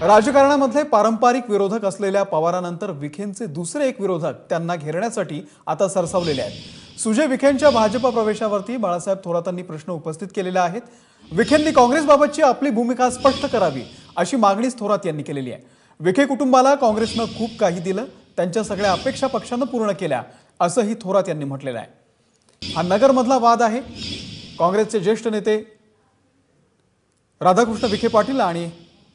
राजकारणामधले पारंपरिक विरोधक असलेल्या पवारानंतर विखेंचे दुसरे एक विरोधक त्यांना घेरण्यासाठी आता सरसावलेले आहेत. सुजय विखेंच्या भाजप प्रवेशावरती बाळासाहेब थोरातांनी प्रश्न उपस्थित केलेले आहेत. विखेंनी काँग्रेसबाबतची आपली भूमिका स्पष्ट करावी अशी मागणीच थोरात यांनी केलेली आहे. विखे कुटुंबाला काँग्रेसनं खूप काही दिलं त्यांच्या सगळ्या अपेक्षा पक्षानं पूर्ण केल्या असंही थोरात यांनी म्हटलेलं आहे. हा नगरमधला वाद आहे. काँग्रेसचे ज्येष्ठ नेते राधाकृष्ण विखे पाटील आणि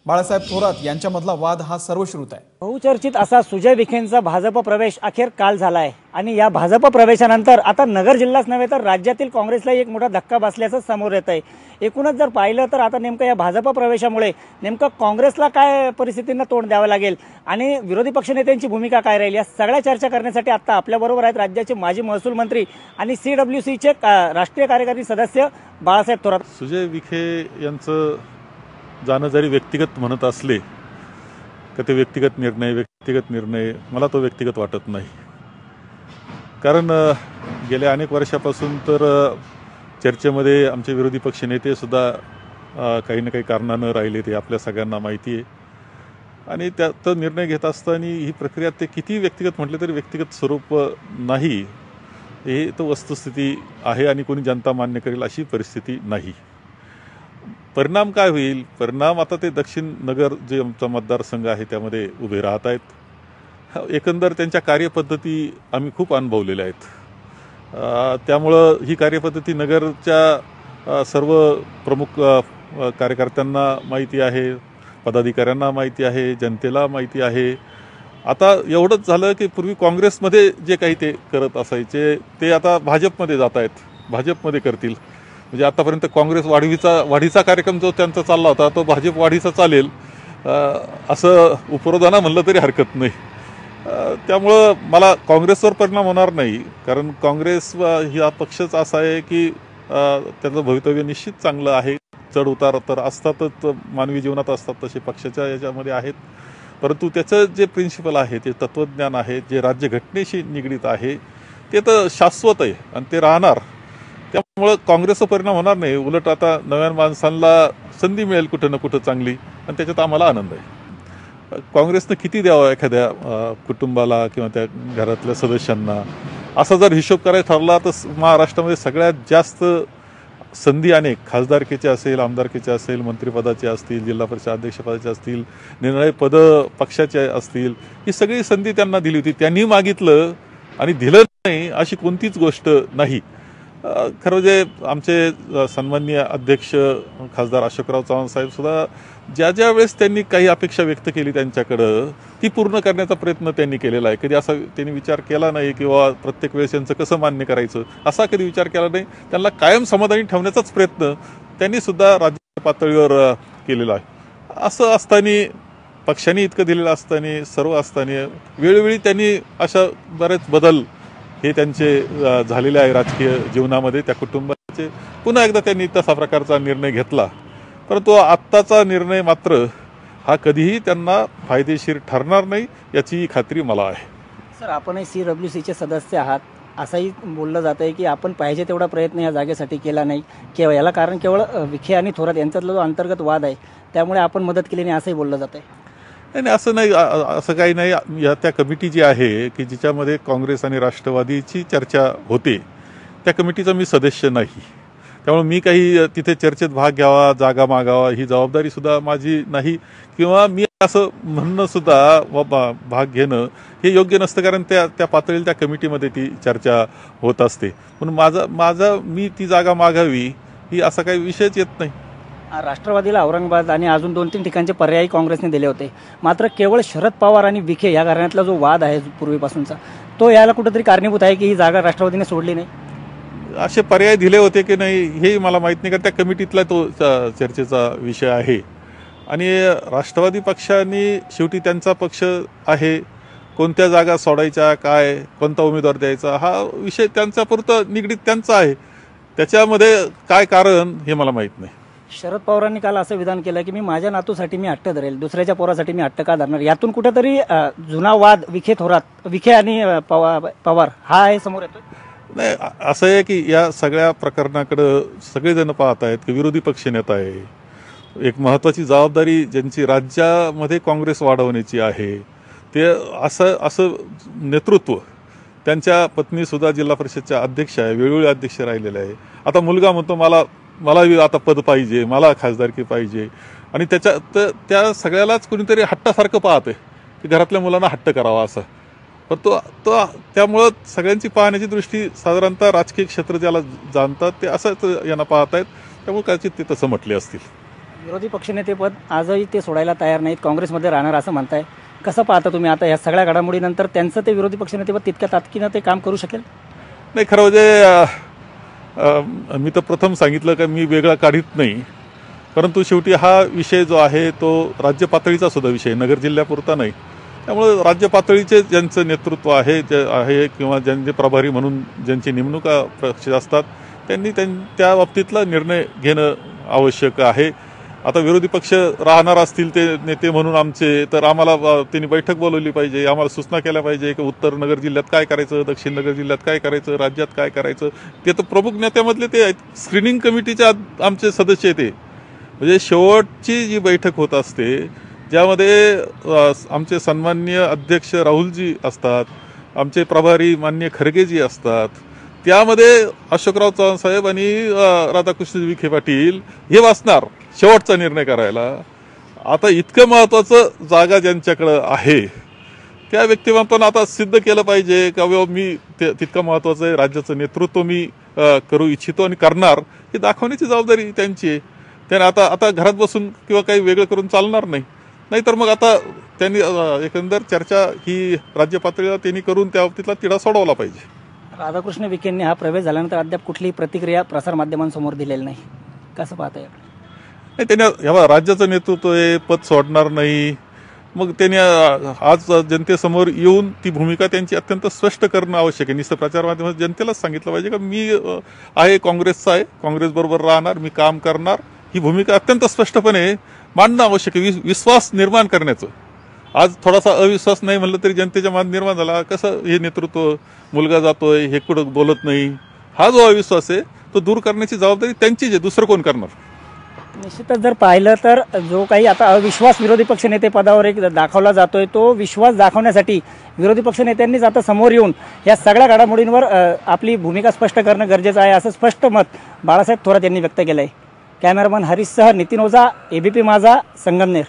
बाळासाहेब थोरात यांच्यामधला वाद हा सर्वश्रुत आहे. बहुचर्चित असा सुजय विखेंचा भाजप प्रवेश अखेर काल झाला आहे आणि या भाजप प्रवेशानंतर आता नगर जिल्हाच नव्हे तर राज्यातील काँग्रेसला एक मोठा धक्का बसल्याचं समोर येत आहे एकूणच जर पाहिलं तर आता नेमकं या भाजप प्रवेशामुळे नेमकं काँग्रेसला काय परिस्थितींना तोंड द्यावं लागेल? आणि विरोधी पक्षनेत्यांची भूमिका काय राहील? या सगळ्या चर्चा करण्यासाठी आता आपल्याबरोबर आहेत राज्याचे माजी महसूल मंत्री आणि सी डब्ल्यू सीचे राष्ट्रीय कार्यकारी सदस्य बाळासाहेब थोरात. सुजय विखे यांचं जाणं जरी व्यक्तिगत म्हणत असले का ते व्यक्तिगत निर्णय व्यक्तिगत निर्णय मला तो व्यक्तिगत वाटत नाही. कारण गेल्या अनेक वर्षापासून तर चर्चेमध्ये आमचे विरोधी पक्ष नेतेसुद्धा काही ना काही कारणानं राहिले ते आपल्या सगळ्यांना माहिती आहे. आणि त्यात निर्णय घेत असताना ही प्रक्रिया ते किती व्यक्तिगत म्हटले तरी व्यक्तिगत स्वरूप नाही. हे तर वस्तुस्थिती आहे आणि कोणी जनता मान्य करेल अशी परिस्थिती नाही. परिणाम काय होईल? परिणाम आता ते दक्षिण नगर जे आमचा मतदारसंघ आहे त्यामध्ये उभे राहत आहेत. एकंदर त्यांच्या कार्यपद्धती आम्ही खूप अनुभवलेल्या आहेत. त्यामुळं ही कार्यपद्धती नगरच्या सर्व प्रमुख कार्यकर्त्यांना माहिती आहे पदाधिकाऱ्यांना माहिती आहे जनतेला माहिती आहे. आता एवढंच झालं की पूर्वी काँग्रेसमध्ये जे काही ते करत असायचे ते आता भाजपमध्ये जात आहेत. भाजपमध्ये करतील. म्हणजे आतापर्यंत काँग्रेस वाढीचा वाढीचा कार्यक्रम जो त्यांचा चालला होता तो भाजप वाढीचा चालेल. असं उपरोधाना म्हणलं तरी हरकत नाही. त्यामुळं मला काँग्रेसवर परिणाम होणार नाही. कारण काँग्रेस हा पक्षच असा आहे की त्याचं भवितव्य निश्चित चांगलं आहे. चढ उतार तर असतातच मानवी जीवनात असतात तसे पक्षाच्या याच्यामध्ये आहेत. परंतु त्याचं जे प्रिन्सिपल आहे ते तत्त्वज्ञान आहे जे राज्यघटनेशी निगडीत आहे ते तर शाश्वत आहे. आणि ते राहणार. त्यामुळं काँग्रेसचा परिणाम होणार नाही. उलट आता नव्या माणसांना संधी मिळेल कुठं ना कुठं चांगली. आणि त्याच्यात आम्हाला आनंद आहे. काँग्रेसनं किती द्यावं एखाद्या कुटुंबाला किंवा त्या घरातल्या सदस्यांना? असा जर हिशोब करायचा ठरला तर महाराष्ट्रामध्ये सगळ्यात जास्त संधी अनेक. खासदारकीचे असेल आमदारकीचे असेल मंत्रिपदाचे असतील जिल्हा परिषद अध्यक्षपदाचे असतील निर्णय पदं पक्षाचे असतील. ही सगळी संधी त्यांना दिली होती. त्यांनी मागितलं आणि दिलं नाही अशी कोणतीच गोष्ट नाही. खरं म्हणजे आमचे सन्माननीय अध्यक्ष खासदार अशोकराव चव्हाण साहेब सुद्धा ज्या ज्या वेळेस त्यांनी काही अपेक्षा व्यक्त केली त्यांच्याकडं ती पूर्ण करण्याचा प्रयत्न त्यांनी केलेला आहे. कधी असा त्यांनी विचार केला नाही किंवा प्रत्येक वेळेस यांचं कसं मान्य करायचं? असा कधी विचार केला नाही. त्यांना कायम समाधानी ठेवण्याचाच प्रयत्न त्यांनी सुद्धा राज्य पातळीवर केलेला आहे. असं असताना पक्षांनी इतकं दिलेलं असताना सर्व असताना वेळोवेळी त्यांनी अशा बरेच बदल हे त्यांचे झालेले आहे राजकीय जीवनामध्ये त्या कुटुंबाचे. पुन्हा एकदा त्यांनी तसा प्रकारचा निर्णय घेतला. परंतु आत्ताचा निर्णय मात्र हा कधीही त्यांना फायदेशीर ठरणार नाही याची खात्री मला आहे. सर आपणही सी डब्ल्यू सीचे सदस्य आहात. असंही बोललं जात आहे की आपण पाहिजे तेवढा प्रयत्न या जागेसाठी केला नाही. केवळ याला कारण केवळ विखे आणि थोरात यांच्यातला जो अंतर्गत वाद आहे त्यामुळे आपण मदत केली नाही असंही बोललं जात आहे नाही नाही, असं नाही असं काही नाही. या त्या कमिटी जी आहे की जिच्यामध्ये काँग्रेस आणि राष्ट्रवादीची चर्चा होते त्या कमिटीचा मी सदस्य नाही. त्यामुळे मी काही तिथे चर्चेत भाग घ्यावा जागा मागावा ही जबाबदारी सुद्धा माझी नाही. किंवा मी असं म्हणणं सुद्धा बा- भाग घेणं हे योग्य नसतं कारण त्या त्या पातळीला त्या कमिटीमध्ये ती चर्चा होत असते. म्हणून माझा माझा मी ती जागा मागावी ही असा काही विषयच येत नाही. राष्ट्रवादीला औरंगाबाद आणि अजून दोन तीन ठिकाणचे पर्यायी काँग्रेसने दिले होते. मात्र केवळ शरद पवार आणि विखे या घराण्यातला जो वाद आहे पूर्वीपासूनचा तो याला कुठेतरी कारणीभूत आहे की ही जागा राष्ट्रवादीने सोडली नाही? असे पर्याय दिले होते की नाही हे मला माहीत नाही कारण त्या कमिटीतला तो चर्चेचा विषय आहे. आणि राष्ट्रवादी पक्षाने शेवटी त्यांचा पक्ष आहे. कोणत्या जागा सोडायच्या काय कोणता उमेदवार द्यायचा हा विषय त्यांचा पुरतं निगडीत त्यांचा आहे. त्याच्यामध्ये काय कारण हे मला माहीत नाही. शरद पवारांनी काल असं विधान केलं की मी माझ्या नातूसाठी मी हट्ट धरेल दुसऱ्याच्या पोरासाठी मी हट्ट का धरणार? यातून कुठेतरी जुना वाद विखे थोरात विखे आणि पवा- पवार हा आहे समोर येतो नाही असं आहे की या सगळ्या प्रकरणाकडं सगळेजण पाहत आहेत की विरोधी पक्ष नेता आहे. एक महत्त्वाची जबाबदारी ज्यांची राज्यामध्ये काँग्रेस वाढवण्याची आहे ते असं असं नेतृत्व त्यांच्या पत्नी सुद्धा जिल्हा परिषदच्या अध्यक्ष आहे वेळोवेळी अध्यक्ष राहिलेले आहे. आता मुलगा म्हणतो मला मला आता पद पाहिजे मला खासदारकी पाहिजे. आणि त्याच्या त- त्या सगळ्यालाच कुणीतरी हट्टासारखं पाहते की घरातल्या मुलांना हट्ट करावा असं. पण तो तो त्यामुळं सगळ्यांची पाहण्याची दृष्टी साधारणतः राजकीय क्षेत्र ज्याला जाणतात ते असंच यांना पाहत आहेत त्यामुळे कदाचित ते तसं म्हटले असतील. विरोधी पक्षनेतेपद आजही ते सोडायला तयार नाहीत काँग्रेसमध्ये राहणार असं म्हणताय. कसं पाहता तुम्ही आता या सगळ्या घडामोडीनंतर त्यांचं ते विरोधी पक्षनेतेपद तितक्या तातकीनं ते काम करू शकेल? नाही खरं म्हणजे मी तर प्रथम सांगितलं का मी वेगळा काढीत नाही. परंतु शेवटी हा विषय जो आहे तो राज्य पातळीचा सुद्धा विषय नगर जिल्ह्यापुरता नाही. त्यामुळं राज्य पातळीचे ज्यांचं नेतृत्व आहे जे आहे किंवा ज्यांचे प्रभारी म्हणून ज्यांची नेमणुका पक्ष असतात त्यांनी त्यां त्या बाबतीतला निर्णय घेणं आवश्यक आहे. आता विरोधी पक्ष राहणार असतील ते नेते म्हणून आमचे तर आम्हाला त्यांनी बैठक बोलवली पाहिजे आम्हाला सूचना केल्या पाहिजे की उत्तर नगर जिल्ह्यात काय करायचं दक्षिण नगर जिल्ह्यात काय करायचं राज्यात काय करायचं. ते तर प्रमुख नेत्यामधले ते आहेत. स्क्रीनिंग कमिटीचे आत- आमचे सदस्य येते ते. म्हणजे शेवटची जी बैठक होत असते ज्यामध्ये आमचे सन्मान्य अध्यक्ष राहुलजी असतात आमचे प्रभारी मान्य खरगेजी असतात. त्यामध्ये अशोकराव चव्हाण साहेब आणि राधाकृष्ण विखे पाटील हे वाचणार. शेवटचा निर्णय करायला. आता इतकं महत्वाचं जागा ज्यांच्याकडं आहे त्या व्यक्तिमत्वानं आता सिद्ध केलं पाहिजे का बाबा मी ते तितकं महत्वाचं आहे राज्याचं नेतृत्व मी करू इच्छितो आणि करणार. हे दाखवण्याची जबाबदारी त्यांची आहे. त्याने आता आता घरात बसून किंवा काही वेगळं करून चालणार नाही. नाहीतर मग आता त्यांनी एकंदर चर्चा ही राज्य पातळीला त्यांनी करून त्या बाबतीतला तिढा सोडवला पाहिजे. राधाकृष्ण विखेंनी हा प्रवेश झाल्यानंतर अद्याप कुठलीही प्रतिक्रिया प्रसारमाध्यमांसमोर दिलेली नाही. कसं पाहता नाही त्याने ह्या राज्याचं नेतृत्व आहे पद सोडणार नाही. मग त्यांनी आज जनतेसमोर येऊन ती भूमिका त्यांची अत्यंत स्पष्ट करणं आवश्यक आहे. निस्त प्रचार माध्यमात जनतेलाच सांगितलं पाहिजे का मी आहे काँग्रेसचा आहे काँग्रेसबरोबर राहणार मी काम करणार. ही भूमिका अत्यंत स्पष्टपणे मांडणं आवश्यक आहे विस- विश्वास निर्माण करण्याचं. आज थोडासा अविश्वास नाही म्हणलं तरी जनतेच्या मनात निर्माण झाला. कसं हे नेतृत्व मुलगा जातोय हे कुठं बोलत नाही? हा जो अविश्वास आहे तो दूर करण्याची जबाबदारी त्यांचीच आहे दुसरं कोण करणार? निश्चितच जर पाहिलं तर जो काही आता अविश्वास विरोधी पक्षनेते पदावर एक दाखवला जातोय तो विश्वास दाखवण्यासाठी विरोधी पक्षनेत्यांनीच आता समोर येऊन या सगळ्या घडामोडींवर आपली भूमिका स्पष्ट करणं गरजेचं आहे असं स्पष्ट मत बाळासाहेब थोरात यांनी व्यक्त केलं आहे कॅमेरामन हरीशसह नितीन ओझा एबीपी माझा संगमनेर.